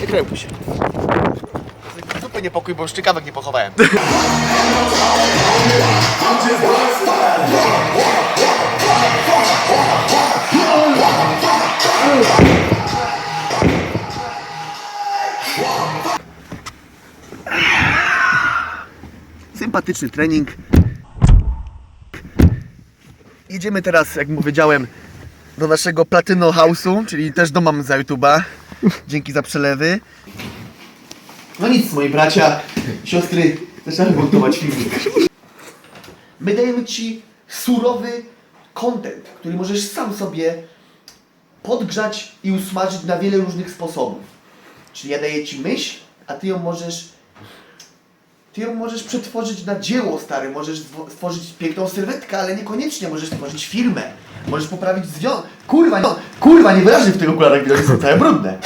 Nie krępuj się. Zupę niepokój, bo już ciekawek nie pochowałem. Sympatyczny trening. Jedziemy teraz, jak powiedziałem, do naszego Platyno House'u, czyli też do mamy za YouTube'a. Dzięki za przelewy. No nic, moi bracia, siostry, zaczynamy montować filmik. My dajemy Ci surowy content, który możesz sam sobie podgrzać i usmażyć na wiele różnych sposobów. Czyli ja daję Ci myśl, a Ty ją możesz ty ją możesz przetworzyć na dzieło, stary. Możesz stwo- stworzyć piękną sylwetkę, ale niekoniecznie możesz stworzyć firmę. Możesz poprawić związek. Kurwa, no, kurwa, nie wyraźnie w tych okularach widać, są całe brudne.